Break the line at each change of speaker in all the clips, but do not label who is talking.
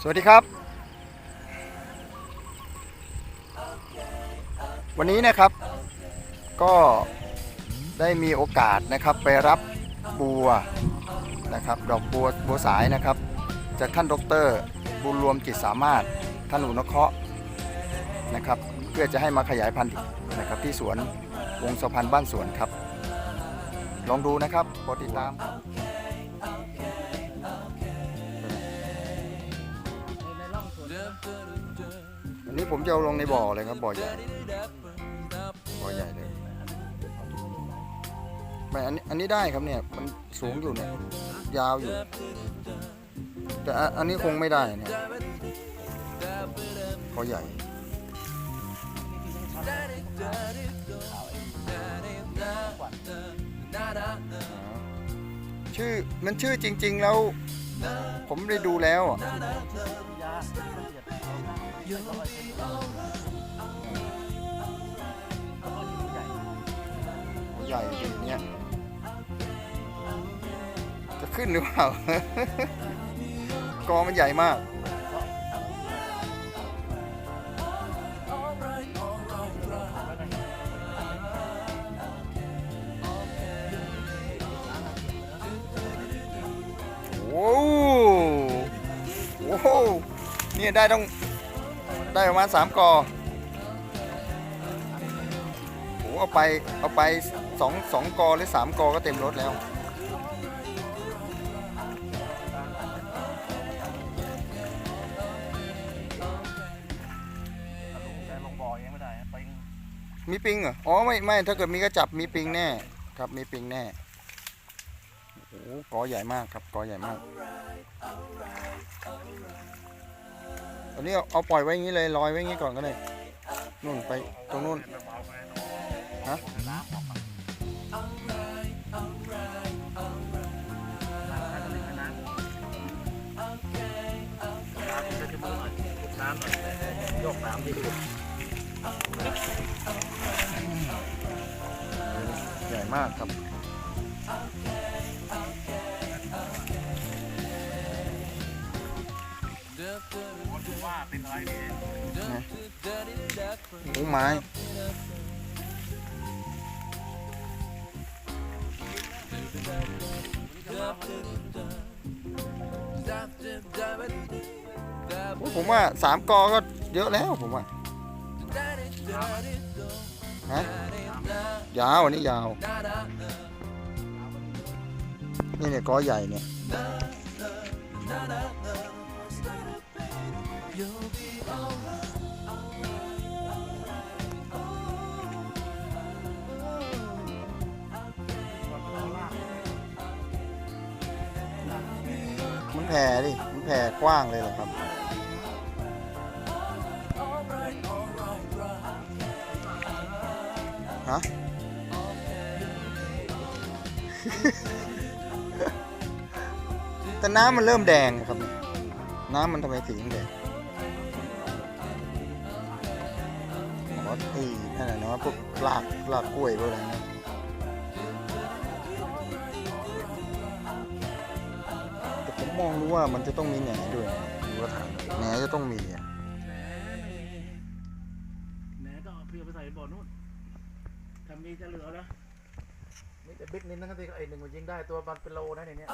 สวัสดีครับ วันนี้นะครับก็ได้มีโอกาสนะครับไปรับบัวนะครับดอกบัวบัวสายนะครับจากท่านดรบุญรวมจิตสามารถท่านอุนเคราะห์นะครับ เพื่อจะให้มาขยายพันธุ์นะครับที่สวนวงสะพันธ์บ้านสวนครับ ลองดูนะครับโปรดติดตาม นนี้ผมจะเอาลงในบ่อเลยครับบ่อใหญ่บ่อใหญ่เลยไม่อันนี้อันนี้ได้ครับเนี่ยมันสูงอยู่เนี่ยยาวอยู่ แต่อันนี้คงไม่ได้เนี่ยบ่อใหญ่ชื่อมันชื่อจริง ๆ แล้ว ผมได้ดูแล้วอะ ใหญ่ดีเนี่ย จะขึ้นหรือเปล่า กองมันใหญ่มากโอ้โหโอ้โหเนี่ยได้ต้อง ได้ประมาณสามกอโอ้เอาไปเอาไปสองสองกอหรือสามกอก็เต็มรถแล้ว
ลงบ่อเองไม่ได้ไป
มีปิงเหรอ อ๋อไม่ไม่ถ้าเกิดมีก็จับมีปิงแน่ ครับมีปิงแน่ โอ้โหกอใหญ่มากครับกอใหญ่มาก อนนี้เอาปล่อยไว้อย่างนี้เลยลอยไว้อย่างนี้ก่อนก็ได้นู่นไปตรงนู่นฮะ
น้ำหน่อยยกน้ำดี
ใหญ่มากครับ
ว่าเป็นอะไรดี
นะโอ้ไม้โอ้ผมว่าสามกอก็เยอะแล้วผมว่าฮะยาวอันนี้ยาว นี่เนี่ยกอใหญ่เนี่ยมัน แผ่ดิ มันแผ่กว้างเลยเหรอครับ ฮะ แต่น้ำมันเริ่มแดงครับ น้ำมันทำไมสีแดงอ๋อไอ้นั่นน่ะเนาะพวกรากรากกล้วยพวกอะไรนะ มมองรู้ว่ามันจะต้องมีแหนด้วยดูว่าถามแหนจะต้องมีอะ
แหนก็เอาเพื่อไปใส่บ่อนู่นทำนี้จะเหลือแล้วมีแต่บิ๊กนินนะครับที่ไอ้หนึ่งมันยิงได้ตัวมันเป็นโลนะในเนี้ย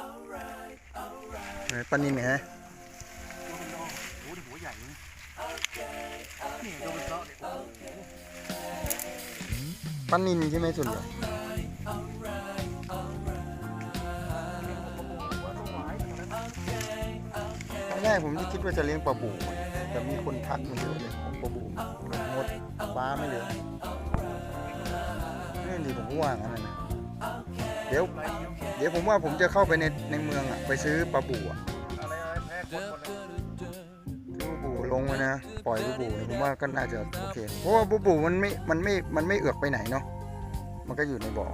ไหนปลานินไหน
โอ้โหนี่หัวใหญ่เลยนี่ดูเป็นเซาะเนี่ยโอ้โห
ปลานินใช่ไหมส่วนใหญ่ แรกผมจะคิดว่าจะเลี้ยงปลาบู แต่มีคนทักมาเยอะเลยปลาบูหมดปลาไม่เหลือนี่ดิผมก็ว่างั้นนะเดี๋ยว
อะไรเนี่ย
เดี๋ยวผมว่าผมจะเข้าไปในในเมืองอะ ไปซื้อปลาบูอะ
อะไรอะไรแพ้คนหมดเลย
ซื้อปลาบูลงมานะ ปล่อยปลาบูเนี่ยผมว่าก็น่าจะโอเค เพราะว่าปลาบูมันไม่ มันไม่ มันไม่เอือกไปไหนเนาะ มันก็อยู่ในบ่อ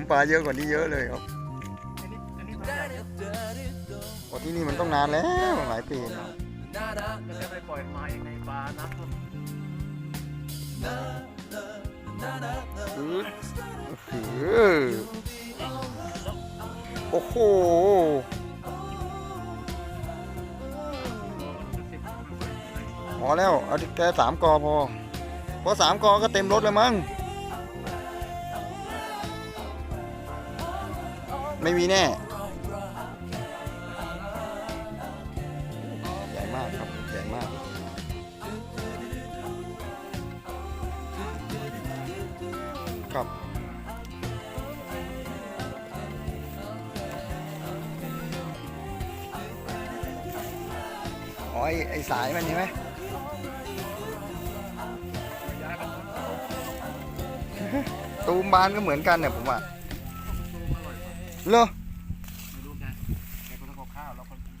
ผมปลาเยอะกว่านี้เยอะเลยครับ
อันนี้อันนี้ตัวใหญ่เยอะ
ที่นี่มันต้องนานแล้วหลายปีแล้ว
ก็จะไปปล่อยมาเองในปลาน้ำท่วม
ซื้ออโอ้โหพอแล้ว เอาแค่สามกอพอเพราะสามกอก็เต็มรถแล้วมั้ง ไม่มีแน่ ใหญ่มากครับ ใหญ่มาก ครับ อ๋อ ไอไอสายมันใช่ไหมตูมบานก็เหมือนกันเนี่ยผมว่า เหรอ
ไม่รู้แกแกคนทำข้าวแล้วคนกิน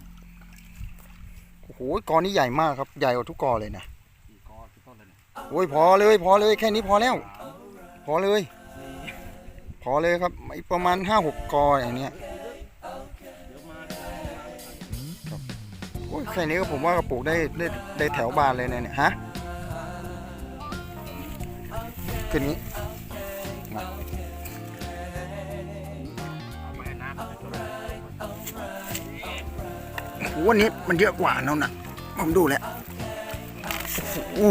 โอ้โหกอนี้ใหญ่มากครับ ใหญ่กว่าทุกกอเลยนะ
สี่กอที่ต้นเลยเนี่ย
โอ้ยพอเลย พอเลยแค่นี้พอแล้ว
สาม
พอเลย
สี่
พอเลยครับไอ้ประมาณห้าหกกออย่างเนี้ย
เดี๋ยวมา
โอ้ยแค่นี้ก็ผมว่าก็ปลูกได้ได้ได้แถวบานเลยนะเนี่ยฮะขึ้นนี้
เอา
วันนี้มันเยอะกว่าแล้วนะผมดูแล้วโอ้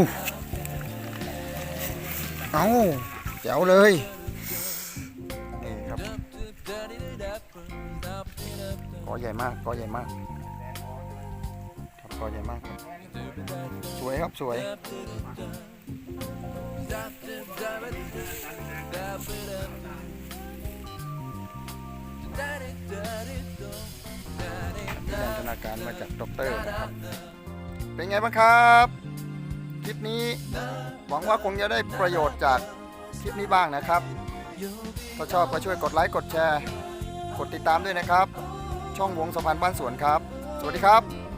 เอาแจ๋วเลย นี่ครับกอใหญ่มากกอใหญ่มากครับกอใหญ่มาก สวยครับสวย นาการมาจากด็อกเตอร์นะครับ เป็นไงบ้างครับ คลิปนี้หวังว่าคงจะได้ประโยชน์จากคลิปนี้บ้างนะครับ ถ้าชอบก็ช่วยกดไลค์กดแชร์ กดติดตามด้วยนะครับ ช่องวงสะพานบ้านสวนครับ สวัสดีครับ